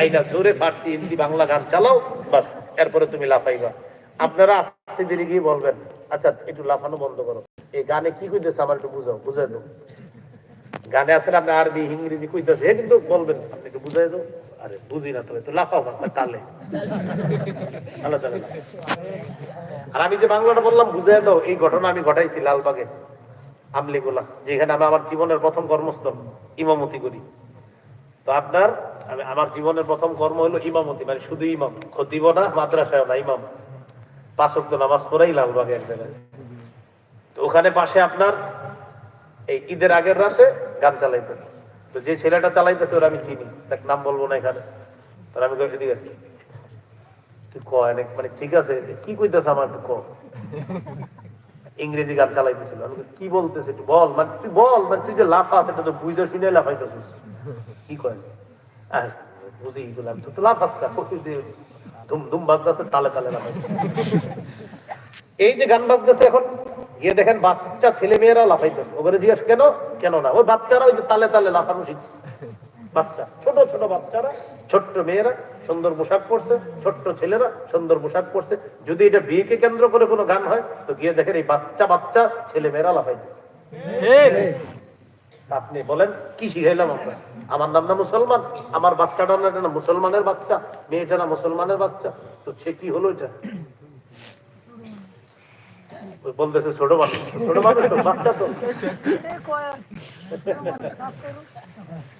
আইনা জোরে ফার্সি হিন্দি বাংলা গান চালাও, বাস, এরপরে তুমি লাফাইবা। আপনারা আস্তে ধীরে গিয়ে বলবেন আচ্ছা একটু লাফানো বন্ধ করো। এই গানে কি কইতেছে আমার একটু বুঝাও, বুঝাই দাও। গানে আছেন আপনি আরবি, ইংরেজি কইতেছে কিন্তু বলবেন, আপনি একটু বুঝাই দাও। আরে, বুঝি না তবে তো লাফাও না তালে। আর আমি যে বাংলাটা বললাম, বুঝাই দাও, এই ঘটনা আমি ঘটাইছি লালবাগে, আমলিগুলা, যেখানে আমি আমার জীবনের প্রথম কর্মস্থল, ইমামতি করি। তো আপনার, আমি আমার জীবনের প্রথম কর্ম হলো ইমামতি মানে শুধু ইমাম খতিব না মাদ্রাসায় না, ইমাম। পাঁচ ওয়াক্ত নামাজ পড়াই লালবাগে এক জায়গায়। তো ওখানে পাশে আপনার এই ঈদের আগের রাতে গান চালাইতেছে। তো যে ছেলেটা চালাইতেছে ওরা আমি চিনি দেখ নাম বলব না এখানে। তার আমি এদিকে আয়। তুই কয় মানে ঠিক আছে, কি কইতেছে আমার তুই ক ইংরেজি গান চালাইতেছিল। আমি কি বলতেছে একটু বল মানে তুই বল মানে তুই যে লাফা আছে তো বুঝে শুনে লাফাইতেছিস। কি কয়? আহ, বুঝি গেল আমি তো তো লাফাস যে ধুম ধুম বাজতেছে তালে তালে লাফাই এই যে গান বাজতেছে এখন গিয়ে দেখেন বাচ্চা ছেলে মেয়েরা লাফাইতেছে। ওখানে জিজ্ঞাসা কেন? কেন না ওই বাচ্চারা ওই যে তালে তালে লাফানো শিখছে। বাচ্চা ছোট ছোট বাচ্চারা ছোট্ট মেয়েরা সুন্দর পোশাক পরছে ছোট্ট ছেলেরা সুন্দর পোশাক পরছে। যদি এটা বিয়েকে কেন্দ্র করে কোনো গান হয় তো গিয়ে দেখেন এই বাচ্চা বাচ্চা ছেলে মেয়েরা লাফাইতেছে আপনি বলেন কি শিখাইলাম আমরা? আমার নাম না মুসলমান? আমার বাচ্চাটা না এটা না মুসলমানের বাচ্চা? মেয়েটা না মুসলমানের বাচ্চা? তো সে কি হলো এটা? ওই বলতেছে ছোট মানুষ। ছোট মানুষ তো, বাচ্চা তো।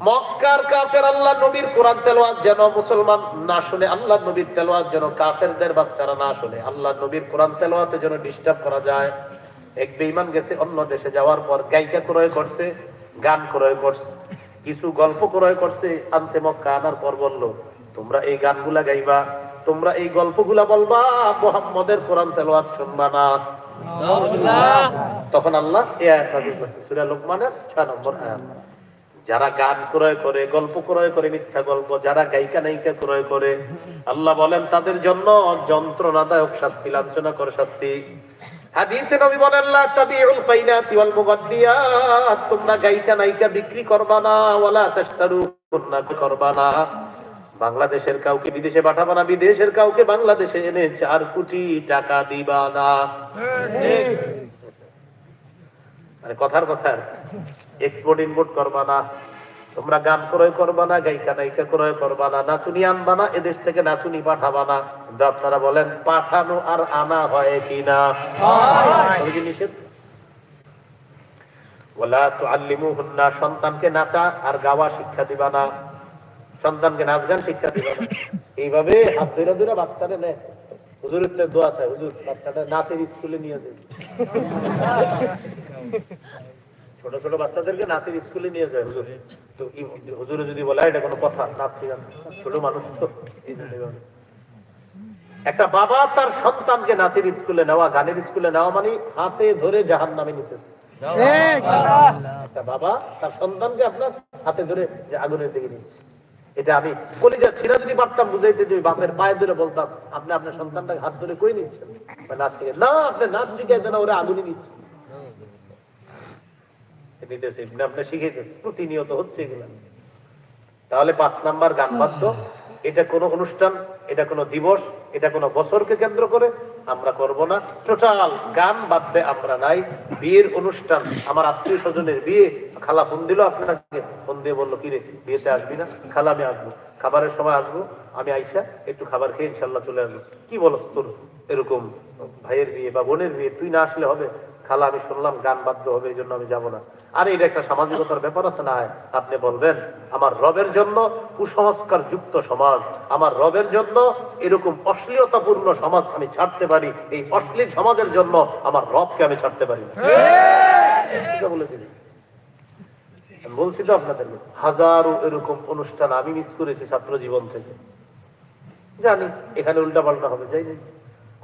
মক্কার কাফের আল্লাহ নবীর কোরআন তেলাওয়াত যেন মুসলমান না শুনে আল্লাহ নবীর তেলাওয়াত যেন কাফেরদের বাচ্চারা না শুনে আল্লাহ নবীর কোরআন তেলাওয়াতে যেন ডিস্টার্ব করা যায়। এক বেঈমান গেছে অন্য দেশে যাওয়ার পর গায়িকা ক্রয় করছে গান ক্রয় করছে কিছু গল্প ক্রয় করছে আনছে মক্কা আনার পর বলল তোমরা এই গানগুলা গাইবা তোমরা এই গল্পগুলা বলবা মোহাম্মদের কোরআন তেলাওয়াত শুনবা না। তখন আল্লাহ এই আয়াত নাযিল করছে সূরা লোকমানের 6 নম্বর আয়াত। যারা গান ক্রয় করে, গল্প ক্রয় করে, মিথ্যা গল্প, যারা গায়িকা নায়িকা ক্রয় করে, আল্লাহ বলেন তাদের জন্য যন্ত্রণাদায়ক শাস্তি, লাঞ্ছনাকর শাস্তি। হাদিসে নবী বলেন, লা তাবিউল ফাইনাতি ওয়াল মুগাদ্দিয়াত তোমরা গায়িকা নায়িকা বিক্রি করবা না করবা না। বাংলাদেশের কাউকে বিদেশে পাঠাবা না, বিদেশের কাউকে বাংলাদেশে এনে চার কোটি টাকা দিবা না। মানে কথার কথা এক্সপোর্ট ইম্পোর্ট করবা না। তোমরা গান ক্রয় করবা না, গায়িকা, নায়িকা ক্রয় করবা না, নাচুনি আনবা না, এদেশ থেকে নাচুনি পাঠাবা না। কিন্তু আপনারা বলেন, পাঠানো আর আনা হয় কিনা ওলা তো আল্লিমুহুন্না সন্তানকে নাচা আর গাওয়া শিক্ষা দিবা না। সন্তানকে নাচ গান শিক্ষা দিবা না। এইভাবে হাত ধরে ধরে বাচ্চারা নেয় হুজুরের তো দোয়া চাই হুজুর বাচ্চাটা নাচের স্কুলে নিয়ে যায় ছোট ছোট বাচ্চাদেরকে নাচের স্কুলে নিয়ে যায় হুজুর। তো হুজুরে যদি বলে এটা কোনো কথা নাচ শিখান ছোট মানুষ তো। একটা বাবা তার সন্তানকে নাচের স্কুলে নেওয়া গানের স্কুলে নেওয়া মানে হাতে ধরে জাহান নামে নিতেছে একটা বাবা তার সন্তানকে আপনার হাতে ধরে আগুনের দিকে নিচ্ছে। এটা আমি কলিজা ছিঁড়া যদি পারতাম বুঝাইতে যে বাপের পায়ে ধরে বলতাম, আপনি আপনার সন্তানটাকে হাত ধরে কই নিচ্ছেন? নাচ শিখে না, আপনি নাচ শিখাইতে না, ওরা আগুনই নিচ্ছে। প্রতিনিয়ত হচ্ছে এগুলা। তাহলে পাঁচ নাম্বার গান বাদ্য, এটা কোন অনুষ্ঠান এটা কোনো দিবস, এটা কোনো বছরকে কেন্দ্র করে আমরা করব না। টোটাল গান বাদ্যে আমরা নাই। বিয়ের অনুষ্ঠান, আমার আত্মীয় স্বজনের বিয়ে। খালা ফোন দিল আপনাকে, ফোন দিয়ে বলল, কিরে, বিয়েতে আসবি না? খালা, আমি আসব। খাবারের সময় আসব, আমি আইসা একটু খাবার খেয়ে ইনশাল্লাহ চলে আসব। কি বলস তোর? এরকম ভাইয়ের বিয়ে বা বোনের বিয়ে, তুই না আসলে হবে? খালা আমি শুনলাম গান বাদ্য হবে এই জন্য আমি যাব না। আর এটা একটা সামাজিকতার ব্যাপার আছে না? আপনি বলবেন আমার রবের জন্য কুসংস্কার যুক্ত সমাজ আমার রবের জন্য এরকম অশ্লীলতাপূর্ণ সমাজ আমি ছাড়তে পারি এই অশ্লীল সমাজের জন্য আমার রবকে আমি ছাড়তে পারি। বলে বলছি তো আপনাদেরকে হাজারো এরকম অনুষ্ঠান আমি মিস করেছি ছাত্র জীবন থেকে। জানি এখানে উল্টা পাল্টা হবে যাই যাই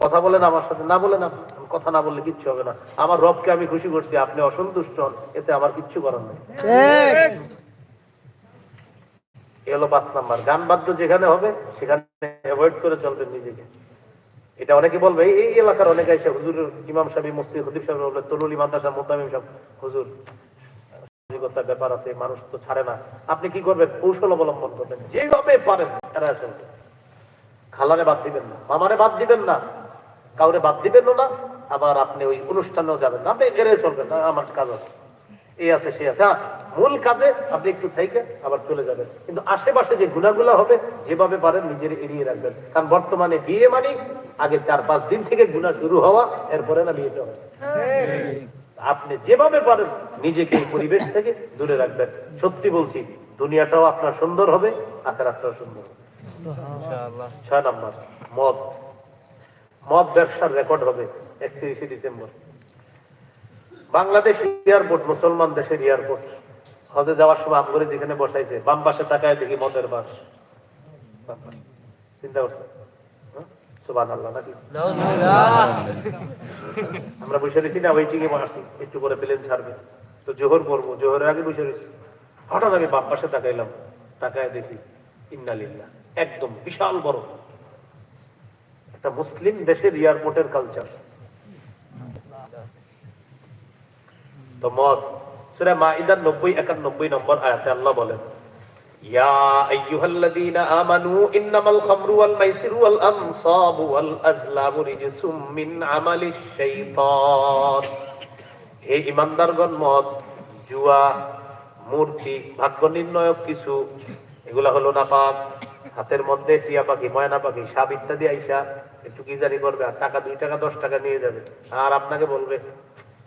কথা বলেন আমার সাথে না বলেন আপনি। কথা না বললে কিচ্ছু হবে না। আমার রবকে আমি খুশি করছি আপনি অসন্তুষ্ট হন এতে আমার কিচ্ছু করার নেই। এ হলো পাঁচ নাম্বার। গান বাদ্য যেখানে হবে সেখানে অ্যাভয়েড করে চলবেন নিজেকে। এটা অনেকে বলবে এই- এই এলাকার অনেকে এসে হুজুর ইমাম সাহেব মসজিদ হুদিব সাহেব বলবে তরুলি মাদ্রাসা মোতামিম সাহেব হুজুর সামাজিকতার ব্যাপার আছে মানুষ তো ছাড়ে না। আপনি কি করবেন? কৌশল অবলম্বন করবেন। যেভাবে পারেন এরা চলবে। খালারে বাদ দিবেন না মামারে বাদ দিবেন না। কাউরে বাদ দিবেন না আবার আপনি ওই অনুষ্ঠানেও যাবেন না। আপনি এড়ে চলবেন না আমার কাজ আছে। এই আছে সে আছে। হ্যাঁ, মূল কাজে আপনি একটু থেকে আবার চলে যাবেন। কিন্তু আশেপাশে যে গুণাগুলো হবে যেভাবে পারেন নিজের এড়িয়ে রাখবেন। কারণ বর্তমানে বিয়ে মানে আগে চার পাঁচ দিন থেকে গুণা শুরু হওয়া এরপরে না বিয়েটা হয় আপনি যেভাবে পারেন নিজেকে পরিবেশ থেকে দূরে রাখবেন। সত্যি বলছি দুনিয়াটাও আপনার সুন্দর হবে আখেরাতটাও সুন্দর হবে। ছয় নম্বর মদ। মদ ব্যবসার রেকর্ড হবে একত্রিশে ডিসেম্বর। বাংলাদেশ এয়ারপোর্ট, মুসলমান দেশের এয়ারপোর্ট। হজে যাওয়ার সময় আমগরে যেখানে বসাইছে, বাম পাশে তাকায় দেখি মদের বাস চিন্তা করছে? নাকি? আমরা বসে রয়েছি না ওয়েটিং এ আসছি একটু করে প্লেন ছাড়বে। তো জোহর করব জোহরের আগে বসে রয়েছি। হঠাৎ আমি বাম পাশে তাকাইলাম, তাকায় দেখি, ইন্নালিল্লাহ, একদম বিশাল বড় একটা মুসলিম দেশের এয়ারপোর্টের কালচার তো মদ, সুরা মাইদার নব্বই, একানব্বই নম্বর আয়াতে আল্লাহ বলেন ইন্নামাল খামরু ওয়াল মাইসিরু ওয়াল আনসাবু ওয়াল আজলামু রিজসুম মিন আমালিশ শাইতান। হে মদ, জুয়া, মূর্তি, ভাগ্য নির্ণয়ক কিছু, এগুলা হলো নাপাক। হাতের মধ্যে টিয়া পাখি, ময়না পাখি, সাপ ইত্যাদি আইসা একটু জানি করবে, আর টাকা, দুই টাকা, দশ টাকা নিয়ে যাবে। আর আপনাকে বলবে,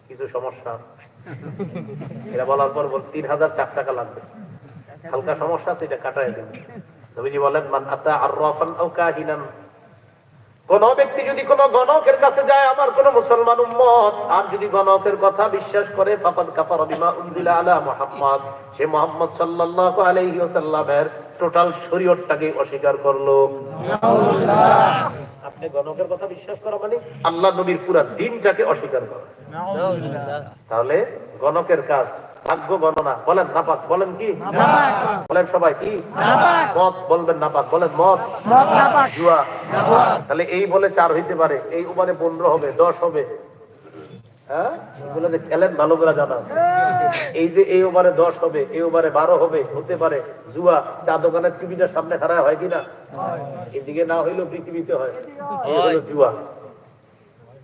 কিছু সমস্যা এটা বলার পর বল, তিন হাজার চার টাকা লাগবে। হালকা সমস্যা আছে, এটা কাটায় দেবে নবীজি বলেন, মান আতা আর রফান আও কাহিনান। কোন ব্যক্তি যদি কোন গণকের কাছে যায়, আমার কোন মুসলমান উম্মত। আর যদি গণকের কথা বিশ্বাস করে, ফাকাদ কাফারা বিমা উনজিলা আলা মুহাম্মদ। সে মুহাম্মদ সাল্লাল্লাহু আলাইহি ওয়াসাল্লামের টোটাল শরীয়তটাকে অস্বীকার করল। আপনি গণকের কথা বিশ্বাস করা মানে আল্লাহ নবীর পুরা দিনটাকে অস্বীকার করা। তাহলে গণকের কাজ ভাগ্য গণনা বলেন নাপাক বলেন কি? বলেন সবাই কি? মত বলবেন নাপাক বলেন মত। জুয়া। তাহলে এই বলে চার হইতে পারে এই ওভারে পনেরো হবে দশ হবে। হ্যাঁ? এগুলো যে খেলেন ভালো করে জানা এই যে এই ওভারে দশ হবে এই ওভারে বারো হবে হতে পারে জুয়া চা দোকানের টিভিটার সামনে খারাপ হয় কিনা? এদিকে না হইলেও পৃথিবীতে হয়। জুয়া।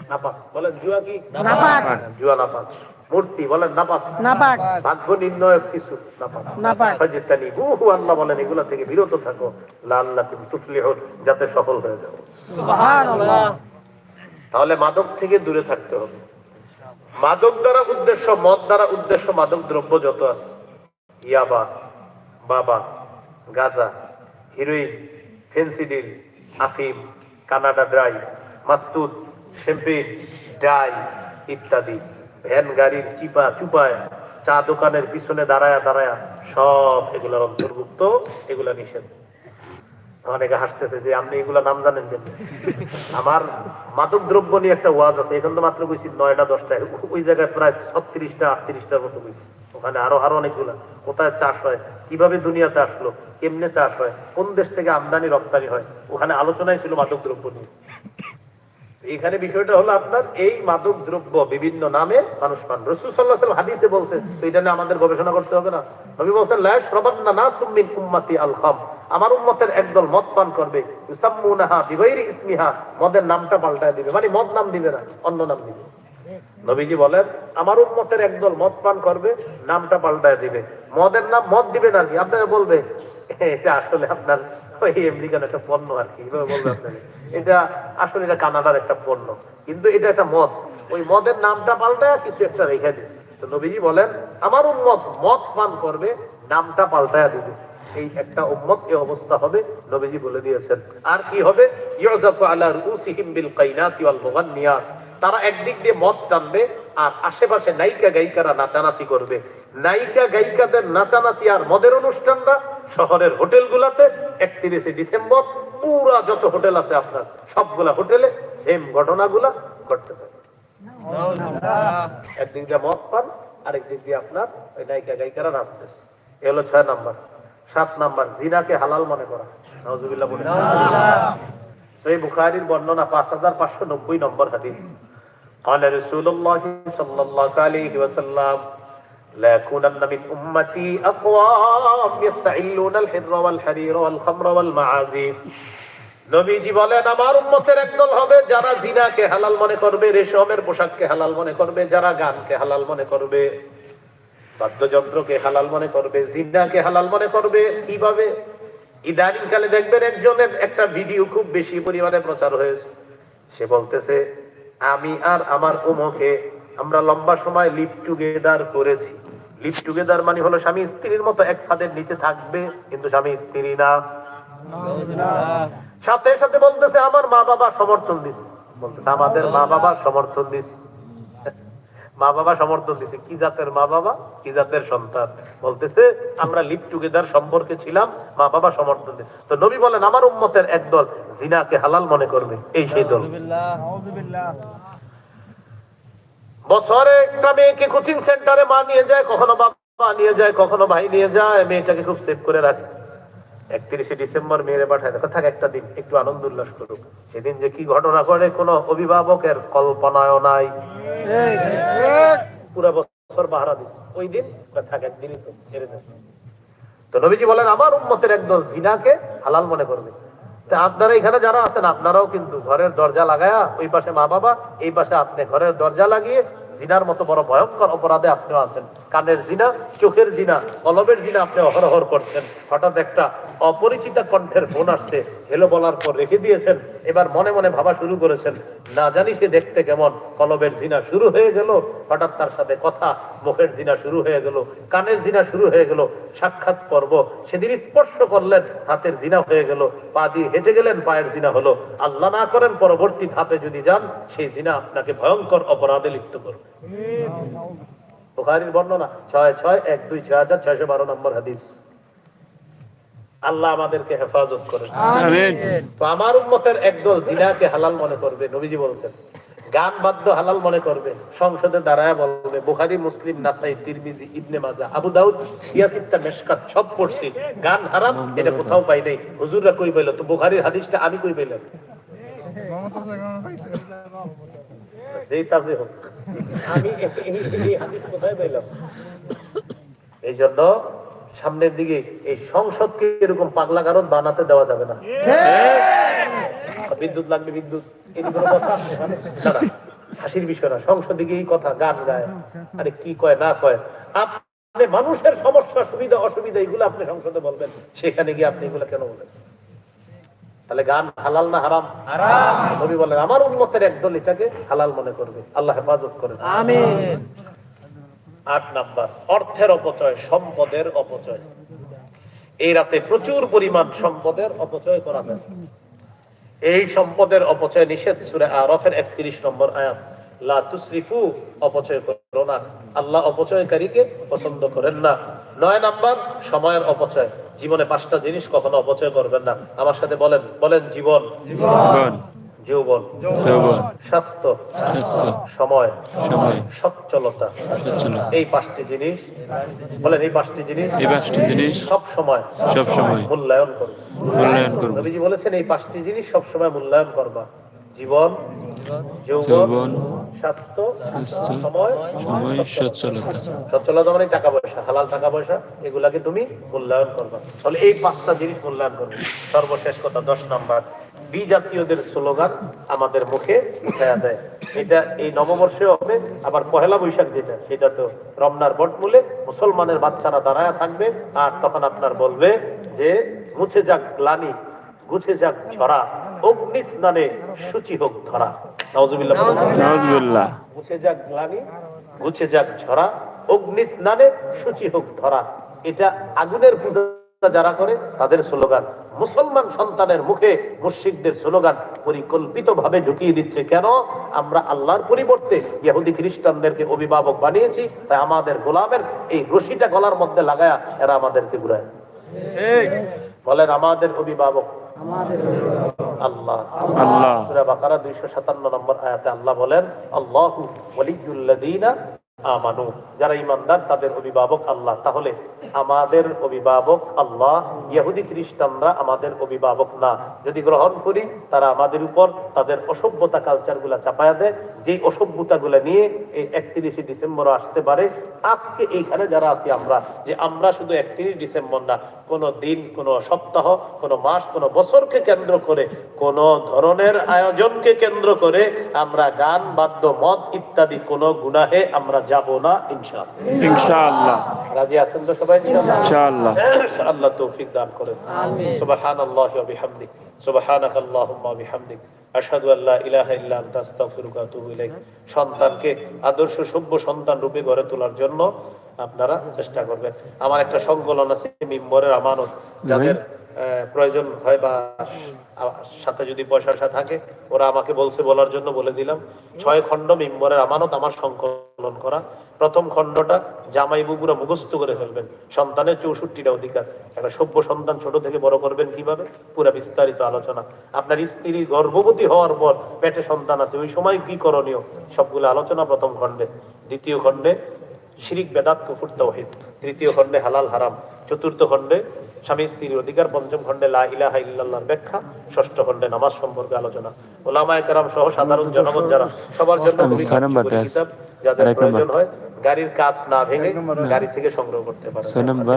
নাপাক। বলেন জুয়া কি? নাপাক। জুয়া নাপাক। মূর্তি বলেন নাপাক। নাপাক। ভাগ্য নির্ণয়ক কিছু নাপাক। নাপাক। ফাজিতানি বহু আল্লাহ বলেন এগুলা থেকে বিরত থাকো। লাল্লাহ তুমি তুফলি যাতে সফল হয়ে যাও। সুবহানাল্লাহ। তাহলে মাদক থেকে দূরে থাকতে হবে। মাদক দ্বারা উদ্দেশ্য, মদ দ্বারা উদ্দেশ্য মাদক দ্রব্য যত আছে। ইয়াবা, বাবা, গাজা, হিরোইন ফেন্সিডিল আফিম, কানাডা ড্রাই মাস্তুদ শ্যাম্পেন ডাই ইত্যাদি। ভ্যান, গাড়ির চিপা, চুপায়, চা দোকানের পিছনে দাঁড়ায়া দাঁড়ায়া সব এগুলোর অন্তর্ভুক্ত, এগুলা নিষেধ। অনেকে হাসতেছে যে, আপনি এগুলা নাম জানেন কেন? আমার মাদক দ্রব্য নিয়ে একটা ওয়াজ আছে, এখন তো মাত্র গেছি নয়টা, দশটা। ওই জায়গায় প্রায় ছত্রিশটা আটত্রিশটার মতো গেছি ওখানে আরও আরও অনেকগুলা। কোথায় চাষ হয়? কীভাবে দুনিয়াতে আসলো? কেমনে চাষ হয়? কোন দেশ থেকে আমদানি রপ্তানি হয়? ওখানে আলোচনাই ছিল মাদক দ্রব্য নিয়ে। এখানে বিষয়টা হলো আপনার এই মাদক দ্রব্য বিভিন্ন নামে মানুষ পান। রসুল সাল্লাহ হাদিসে বলছে তো এটা নিয়ে আমাদের গবেষণা করতে হবে না। নবী বলছেন, লা শ্রবান্না না সুমিন উম্মতি আল খাম আমার উম্মতের একদল মদ পান করবে। ইউসাম্মুনাহা বিগাইরি ইসমিহা। মদের নামটা পাল্টায় দিবে। মানে মদ নাম দিবে না, অন্য নাম দিবে। নবীজি বলেন, আমার উম্মতের একদল মদ পান করবে, নামটা পাল্টায় দিবে। মদের নাম মদ দিবে না কি আপনারা বলবে এটা আসলে আপনার ওই আমেরিকান একটা পণ্য আর কি এটা আসলে এটা কানাডার একটা পণ্য। কিন্তু এটা একটা ওই মদের নামটা পাল্টায় কিছু একটা রেখে তো নবীজি বলেন, আমার উম্মত মদ পান করবে, নামটা পাল্টায় দিবে। এই একটা উম্মত এই অবস্থা হবে, নবীজি বলে দিয়েছেন। আর কি হবে? বিল তারা একদিক দিয়ে মদ টানবে, আর আশেপাশে নায়িকা গায়িকারা নাচানাচি করবে। নায়িকা গায়িকাদের নাচানাচি আর মদের অনুষ্ঠানটা শহরের হোটেলগুলোতে একত্রিশে ডিসেম্বর পুরা যত হোটেল আছে আপনার সবগুলা হোটেলে সেম ঘটনাগুলা ঘটতে পারে একদিক দিয়ে মদ পান আরেক দিক দিয়ে আপনার ওই নায়িকা গায়িকারা নাচতেছে এ হলো ছয় নাম্বার সাত নাম্বার জিনাকে হালাল মনে করা নজুবিল্লাহ বলে সেই বুখারীর বর্ণনা পাঁচ হাজার পাঁচশো নব্বই নম্বর হাদিস قال رسول الله صلى الله عليه وسلم لا يكونن من أمتي أقوام يستعلون الحر والحرير والخمر والمعازف নবীজি বলেন আমার উম্মতের একদল হবে যারা জিনাকে হালাল মনে করবে রেশমের পোশাককে হালাল মনে করবে যারা গানকে হালাল মনে করবে বাদ্যযন্ত্রকে হালাল মনে করবে জিনাকে হালাল মনে করবে কিভাবে ইদানিং কালে দেখবেন একজনের একটা ভিডিও খুব বেশি পরিমাণে প্রচার হয়েছে সে বলতেছে আমি আর আমার উমকে আমরা লম্বা সময় লিপ টুগেদার করেছি। লিপ টুগেদার মানে হলো স্বামী স্ত্রীর মতো এক ছাদের নিচে থাকবে, কিন্তু স্বামী স্ত্রী না। সাথে সাথে বলতেছে, আমার মা বাবা সমর্থন দিস বলতেছে, আমাদের মা বাবা সমর্থন দিস মা বাবা সমর্থন দিছে, কি জাতের মা বাবা? কি জাতের সন্তান? বলতেছে, আমরা লিপ টুগেদার সম্পর্কে ছিলাম, মা বাবা সমর্থন দিছে। তো নবী বলেন, আমার উম্মতের একদল জিনাকে হালাল মনে করবে, এই সেই দল। বছরে একটা মেয়েকে কোচিং সেন্টারে মা নিয়ে যায়, কখনো বাবা নিয়ে যায়, কখনো ভাই নিয়ে যায়, মেয়েটাকে খুব সেভ করে রাখে। একত্রিশে ডিসেম্বর মেয়েরে পাঠায়। দেখো, থাক, একটা দিন, একটু আনন্দ উল্লাস করুক। সেদিন যে কি ঘটনা করে কোনো অভিভাবকের কল্পনায় নাই। পুরো বছর বাহারা দিস। ওই দিন থাক, একদিনই তো, ছেড়ে দেন তো নবীজি বলেন, আমার উম্মতের একদল জিনাকে হালাল মনে করবে। তা আপনারা এখানে যারা আছেন, আপনারাও কিন্তু ঘরের দরজা লাগায়া ওই পাশে মা বাবা, এই পাশে আপনি ঘরের দরজা লাগিয়ে জিনার মতো বড় ভয়ঙ্কর অপরাধে আপনিও আছেন। কানের জিনা, চোখের জিনা কলবের জিনা আপনি অহরহর করছেন। হঠাৎ একটা অপরিচিত কণ্ঠের ফোন আসছে। হেলো বলার পর রেখে দিয়েছেন। এবার মনে মনে ভাবা শুরু করেছেন। না জানি সে দেখতে কেমন। কলবের জিনা শুরু হয়ে গেল। হঠাৎ তার সাথে কথা, মুখের জিনা শুরু হয়ে গেল। কানের জিনা শুরু হয়ে গেল। সাক্ষাৎ পর্ব। সেদিন স্পর্শ করলেন। হাতের জিনা হয়ে গেল। পা দিয়ে হেঁটে গেলেন, পায়ের জিনা হলো। আল্লাহ না করেন পরবর্তী ধাপে যদি যান, সেই জিনা আপনাকে ভয়ঙ্কর অপরাধে লিপ্ত করবে। বুখারীর বর্ণনা ছয় ছয় এক দুই ছয় হাজার ছয়শো বারো নম্বর হাদিস। আল্লাহ আমাদেরকে হেফাজত করেন তো আমার উম্মতের একদল জিনাকে হালাল মনে করবে নবীজি বলছেন। গান বাদ্য হালাল মনে করবে সংসদে দাঁড়ায় বলবে বুখারি মুসলিম নাসাই তিরমিজি ইবনে মাজা আবু দাউদ মেশকাত সব পড়ছি। গান হারাম এটা কোথাও পাই নাই। হুজুররা কই পাইল তো বুখারির হাদিসটা আমি কই পাইলাম যেই তাজে হোক। আমি এই- হাদিস কোথায় পাইলাম? এই জন্য সামনের দিকে এই সংসদকে এরকম পাগলা কারণ বানাতে দেওয়া যাবে না। বিদ্যুৎ লাগবে বিদ্যুৎ হাসির বিষয় না সংসদে গিয়ে কথা গান গায়। আরে কি কয় না কয়? আপনি মানুষের সমস্যা সুবিধা অসুবিধা এগুলো আপনি সংসদে বলবেন। সেখানে গিয়ে আপনি এগুলো কেন বলেন? তাহলে গান হালাল না হারাম? নবী বলেন আমার উন্মতের একদল এটাকে হালাল মনে করবে। আল্লাহ হেফাজত করেন আট নাম্বার অর্থের অপচয় সম্পদের অপচয়। এই রাতে প্রচুর পরিমাণ সম্পদের অপচয় করা হয়। এই সম্পদের অপচয় নিষেধ সুরে আরফের একত্রিশ নম্বর আয়াত। লা তুসরিফু অপচয় করো না। আল্লাহ অপচয়কারীকে পছন্দ করেন না। নয় নাম্বার সময়ের অপচয়। জীবনে পাঁচটা জিনিস কখনো অপচয় করবেন না। আমার সাথে বলেন বলেন জীবন। যৌবন। স্বাস্থ্য। সময়। সচ্ছলতা। সচ্ছলতা। এই পাঁচটি জিনিস বলেন এই পাঁচটি জিনিস এই পাঁচটি জিনিস সব সময় সব সময় মূল্যায়ন করবে। মূল্যায়ন করব। নবীজি বলেছেন এই পাঁচটি জিনিস সব সময় মূল্যায়ন করবা। জীবন যৌবন স্বাস্থ্য সময় সময় সচ্ছলতা। সচ্ছলতা। মানে টাকা পয়সা হালাল টাকা পয়সা এগুলাকে তুমি মূল্যায়ন করবা। তাহলে এই পাঁচটা জিনিস মূল্যায়ন করবে। সর্বশেষ কথা দশ নাম্বার। বিজাতীয়দের স্লোগান আমাদের মুখে উঠায়া দেয় এটা এই নববর্ষে হবে আবার পহেলা বৈশাখ যেটা সেটা তো রমনার বটমূলে মুসলমানের বাচ্চারা দাঁড়ায় থাকবে আর তখন আপনার বলবে যে মুছে যাক গ্লানি গুছে যাক ঝরা অগ্নি স্নানে সূচি হোক ধরা। নাউজুবিল্লাহ মুছে যাক গ্লানি গুছে যাক ঝরা অগ্নি স্নানে সূচি হোক ধরা। এটা আগুনের পূজা যারা করে তাদের স্লোগান। মুসলমান সন্তানের মুখে মুশরিকদের স্লোগান পরিকল্পিত ভাবে ঢুকিয়ে দিচ্ছে কেন? আমরা আল্লাহর পরিবর্তে ইহুদি খ্রিস্টানদেরকে অভিভাবক বানিয়েছি তাই আমাদের গোলামের এই রশিটা গলার মধ্যে লাগায়া এরা আমাদেরকে ঘুরায়। বলেন আমাদের অভিভাবক। আল্লাহ। আল্লাহ। সুরা বাকারা 257 নম্বর আয়াতে আল্লাহ বলেন আল্লাহু ওয়ালিয়ুল্লাযীনা আমানু। যারা ঈমানদার, তাদের অভিভাবক আল্লাহ। তাহলে আমাদের অভিভাবক আল্লাহ, ইহুদি খ্রিস্টানরা আমাদের অভিভাবক না। যদি গ্রহণ করি, তারা আমাদের উপর তাদের অসভ্যতা কালচারগুলা চাপায়া দেয়। যে অসভ্যতা গুলা নিয়ে এই একত্রিশে ডিসেম্বর আসতে পারে, আজকে এইখানে যারা আছি আমরা, যে আমরা শুধু একত্রিশ ডিসেম্বর না, কোন দিন, কোন সপ্তাহ, কোন মাস, কোন বছরকে কেন্দ্র করে, কোন ধরনের আয়োজনকে কেন্দ্র করে আমরা গান, বাদ্য, মদ ইত্যাদি কোন গুনাহে আমরা যাব না ইনশাআল্লাহ। ইনশাআল্লাহ। রাজি আছেন তো সবাই? ইনশাআল্লাহ। ইনশাআল্লাহ। আল্লাহ তৌফিক দান করেন। সুবহানাল্লাহি ওয়া বিহামদিক। সুবহানাকা আল্লাহুম্মা বিহামদিক। আশহাদু আল্লা ইলাহা ইল্লা আনতা আস্তাগফিরুকা ওয়া আতুবু ইলাইক। সন্তানকে আদর্শ সভ্য সন্তান রূপে গড়ে তোলার জন্য আপনারা চেষ্টা করবেন। আমার একটা সংকলন আছে মিম্বরের আমানত। যাদের প্রয়োজন হয় বা সাথে যদি পয়সা টয়সা থাকে, ওরা আমাকে বলছে বলার জন্য বলে দিলাম। ছয় খণ্ড মিম্বরের আমানত আমার সংকলন করা। প্রথম খণ্ডটা জামাই বুবুরা মুখস্থ করে ফেলবেন। সন্তানের চৌষট্টিটা অধিকার। একটা সভ্য সন্তান ছোট থেকে বড় করবেন কীভাবে? পুরা বিস্তারিত আলোচনা। আপনার স্ত্রী গর্ভবতী হওয়ার পর পেটে সন্তান আছে। ওই সময় কি করণীয়? সবগুলো আলোচনা প্রথম খণ্ডে। দ্বিতীয় খণ্ডে শিরিক বেদাত কুফুর তৌহিদ। তৃতীয় খণ্ডে হালাল হারাম। চতুর্থ খণ্ডে স্বামী স্ত্রীর অধিকার পঞ্চম খণ্ডে লা ইলাহা ইল্লাল্লাহর ব্যাখ্যা ষষ্ঠ খণ্ডে নামাজ সম্পর্কে আলোচনা। ওলামায়ে কেরাম সহ সাধারণ জনগণ যারা সবার জন্য। কিতাব, যাদের প্রয়োজন হয় গাড়ির কাজ না ভেঙে গাড়ি থেকে সংগ্রহ করতে পারে ছয় নম্বর।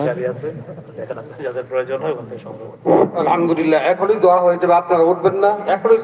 যাদের প্রয়োজন হয় ওখান থেকে সংগ্রহ করতে আলহামদুলিল্লাহ এখনই দোয়া হয়ে যাবে আপনারা উঠবেন না এখনই